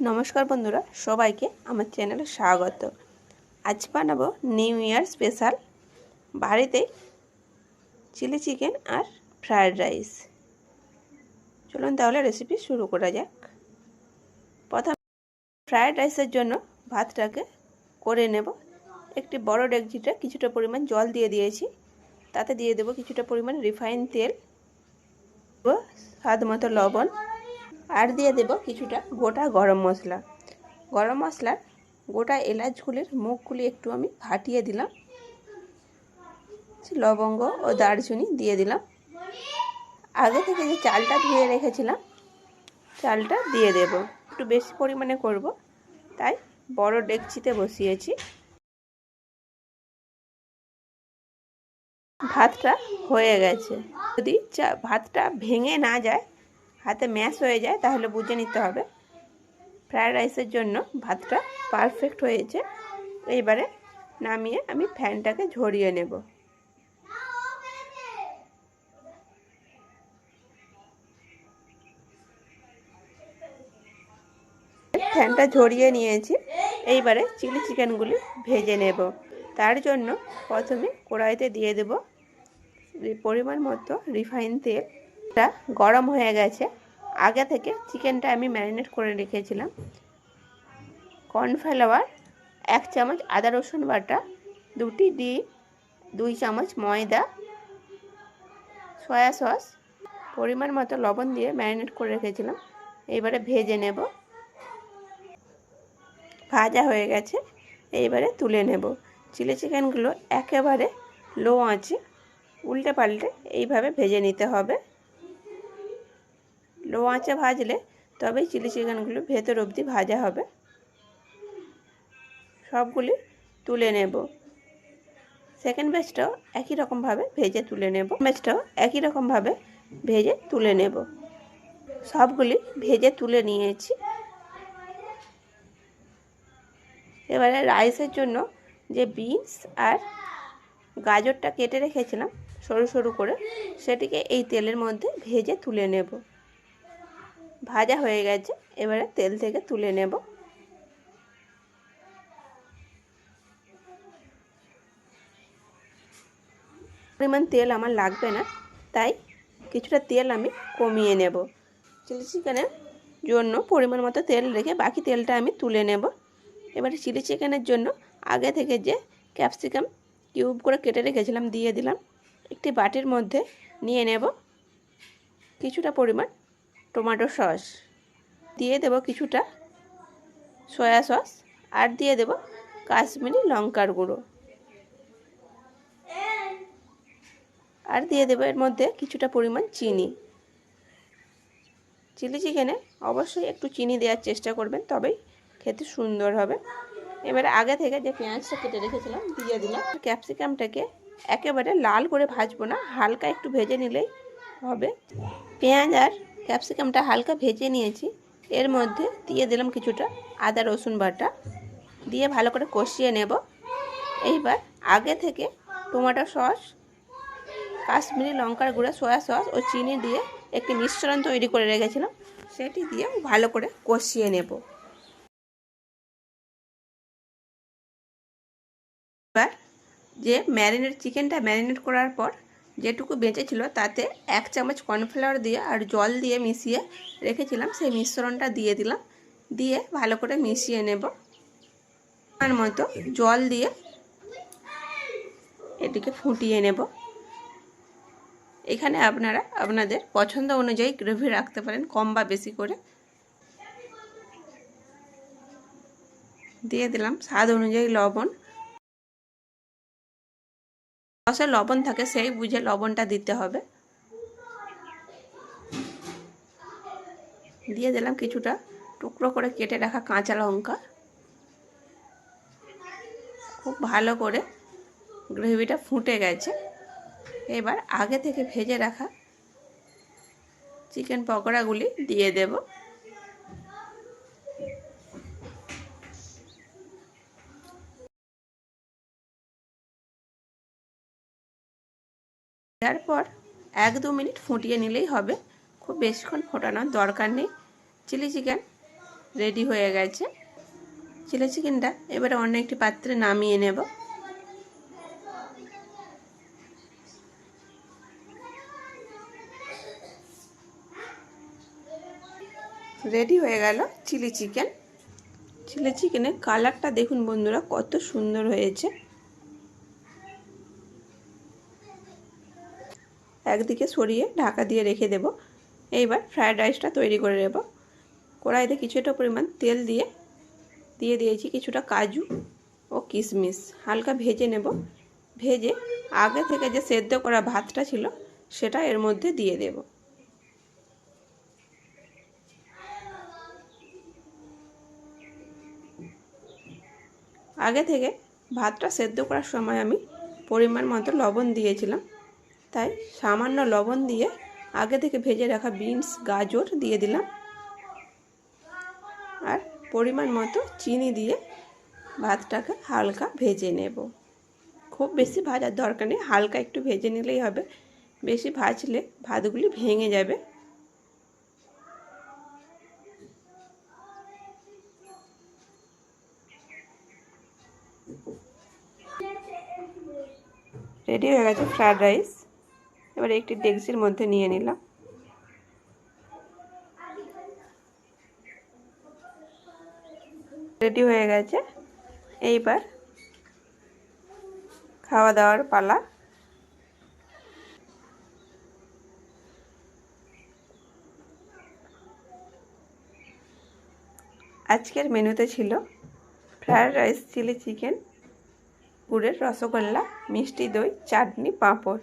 নমস্কার বন্ধুরা, সবাইকে আমার চ্যানেলে স্বাগত। আজ বানাবো নিউ ইয়ার স্পেশাল বাড়িতে চিলি চিকেন আর ফ্রায়েড রাইস। চলুন তাহলে রেসিপি শুরু করা যাক। প্রথম ফ্রায়েড রাইসের জন্য ভাতটাকে করে নেব। একটি বড় ডেকচিতে কিছুটা পরিমাণ জল দিয়ে দিয়েছি। তাতে দিয়ে দেবো কিছুটা পরিমাণ রিফাইন তেল স্বাদ মতো লবণ। আর দিয়ে দেব কিছুটা গোটা গরম মশলা। গরম মশলার গোটা এলাচগুলির মুখগুলি একটু আমি ফাটিয়ে দিলাম। লবঙ্গ ও দারচিনি দিয়ে দিলাম। আগে থেকে যে চালটা ধুয়ে রেখেছিলাম, চালটা দিয়ে দেব। একটু বেশি পরিমাণে করব, তাই বড় ডেকচিতে বসিয়েছি। ভাতটা হয়ে গেছে। যদি ভাতটা ভেঙে না যায় হাতে ম্যাশ হয়ে যায়, তাহলে বুঝে নিতে হবে। ফ্রায়েড রাইসের জন্য ভাতটা পারফেক্ট হয়েছে। এইবারে নামিয়ে আমি ফ্যানটাকে ঝরিয়ে নেব। ফ্যানটা ঝরিয়ে নিয়েছি। এইবারে চিলি চিকেনগুলি ভেজে নেব। তার জন্য প্রথমে কড়াইতে দিয়ে দেব পরিমাণ মতো রিফাইন তেল। টা গরম হয়ে গেছে। আগে থেকে চিকেনটা আমি ম্যারিনেট করে রেখেছিলাম। কর্নফ্লাওয়ার, এক চামচ আদা রসুন বাটা, দুটি ডিম, দুই চামচ ময়দা, সয়া সস, পরিমাণ মতো লবণ দিয়ে ম্যারিনেট করে রেখেছিলাম। এইবারে ভেজে নেব। ভাজা হয়ে গেছে। এইবারে তুলে নেব। চিলি চিকেনগুলো একেবারে লো আঁচে, উল্টে পাল্টে এইভাবে ভেজে নিতে হবে। লো আঁচে ভাজলে তবেই চিলি চিকেনগুলো ভেতর অবধি ভাজা হবে। সবগুলি তুলে নেব। সেকেন্ড ব্যাচটাও একই রকমভাবে ভেজে তুলে নেব। ব্যাচটাও একই রকমভাবে ভেজে তুলে নেব। সবগুলি ভেজে তুলে নিয়েছি। এবারে রাইসের জন্য যে বিনস আর গাজরটা কেটে রেখেছিলাম সরু সরু করে, সেটিকে এই তেলের মধ্যে ভেজে তুলে নেব। ভাজা হয়ে গেছে। এবারে তেল থেকে তুলে নেব। পরিমাণ তেল আমার লাগবে না, তাই কিছুটা তেল আমি কমিয়ে নেব। চিলি চিকেনের জন্য পরিমাণ মতো তেল রেখে বাকি তেলটা আমি তুলে নেব। এবারে চিলি চিকেনের জন্য আগে থেকে যে ক্যাপসিকাম কিউব করে কেটে রেখেছিলাম, দিয়ে দিলাম। একটি বাটির মধ্যে নিয়ে নেব। কিছুটা পরিমাণ টমেটো সস। দিয়ে দেব কিছুটা সয়া সস আর দিয়ে দেব কাশ্মীরি লঙ্কার গুঁড়ো। আর দিয়ে দেবো এর মধ্যে কিছুটা পরিমাণ চিনি। চিলি চিকেনে অবশ্যই একটু চিনি দেওয়ার চেষ্টা করবেন, তবেই খেতে সুন্দর হবে। এবারে আগে থেকে যে পেঁয়াজটা কেটে রেখেছিলাম, দিয়ে দিলাম। ক্যাপসিকামটাকে একেবারে লাল করে ভাজবো না, হালকা একটু ভেজে নিলেই হবে। পেঁয়াজ আর ক্যাপসিকামটা হালকা ভেজে নিয়েছি। এর মধ্যে দিয়ে দিলাম কিছুটা আদা, রসুন বাটা। দিয়ে ভালো করে কষিয়ে নেব। এইবার আগে থেকে টমেটো সস, কাশ্মীরি লঙ্কার গুঁড়া, সয়া সস ও চিনি দিয়ে একটি মিশ্রণ তৈরি করে রেখেছিলাম। সেটি দিয়ে ভালো করে কষিয়ে নেব। এবার যে ম্যারিনেট, চিকেনটা ম্যারিনেট করার পর যেটুকু বেঁচেছিল তাতে এক চামচ কর্নফ্লাওয়ার দিয়ে আর জল দিয়ে মিশিয়ে রেখেছিলাম। সেই মিশ্রণটা দিয়ে দিলাম। দিয়ে ভালো করে মিশিয়ে নেব। তার মতো জল দিয়ে এটিকে ফুটিয়ে নেব। এখানে আপনারা আপনাদের পছন্দ অনুযায়ী গ্রেভি রাখতে পারেন, কম বা বেশি করে। দিয়ে দিলাম স্বাদ অনুযায়ী লবণ। রসে লবণ থাকে, সেই বুঝে লবণটা দিতে হবে। দিয়ে দিলাম কিছুটা টুকরো করে কেটে রাখা কাঁচা লঙ্কা। খুব ভালো করে গ্রেভিটা ফুটে গেছে। এবার আগে থেকে ভেজে রাখা চিকেন পকোড়াগুলি দিয়ে দেব। তারপর এক দু মিনিট ফুটিয়ে নিলেই হবে। খুব বেশিক্ষণ ফোটানোর দরকার নেই। চিলি চিকেন রেডি হয়ে গেছে। চিলি চিকেনটা এবারে অন্য একটি পাত্রে নামিয়ে নেব। রেডি হয়ে গেল চিলি চিকেন। চিলি চিকেনের কালারটা দেখুন বন্ধুরা, কত সুন্দর হয়েছে। একদিকে সরিয়ে ঢাকা দিয়ে রেখে দেব। এইবার ফ্রায়েড রাইসটা তৈরি করে নেব। কড়াইতে কিছুটা পরিমাণ তেল দিয়ে দিয়ে দিয়েছি কিছুটা কাজু ও কিশমিশ। হালকা ভেজে নেব। ভেজে আগে থেকে যে সেদ্ধ করা ভাতটা ছিল, সেটা এর মধ্যে দিয়ে দেব। আগে থেকে ভাতটা সেদ্ধ করার সময় আমি পরিমাণ মতো লবণ দিয়েছিলাম। তাই সামান্য লবণ দিয়ে আগে থেকে ভেজে রাখা বিনস, গাজর দিয়ে দিলাম। আর পরিমাণ মতো চিনি দিয়ে ভাতটাকে হালকা ভেজে নেব। খুব বেশি ভাজার দরকার নেই, হালকা একটু ভেজে নিলেই হবে। বেশি ভাজলে ভাতগুলি ভেঙে যাবে। রেডি হয়ে গেছে ফ্রায়েড রাইস। এবার একটি ডেক্সির মধ্যে নিয়ে নিলাম। রেডি হয়ে গেছে। এইবার খাওয়া দাওয়ার পালা। আজকের মেনুতে ছিল ফ্রায়েড রাইস, চিলি চিকেন গুড়ের রসগোল্লা, মিষ্টি দই, চাটনি, পাঁপড়।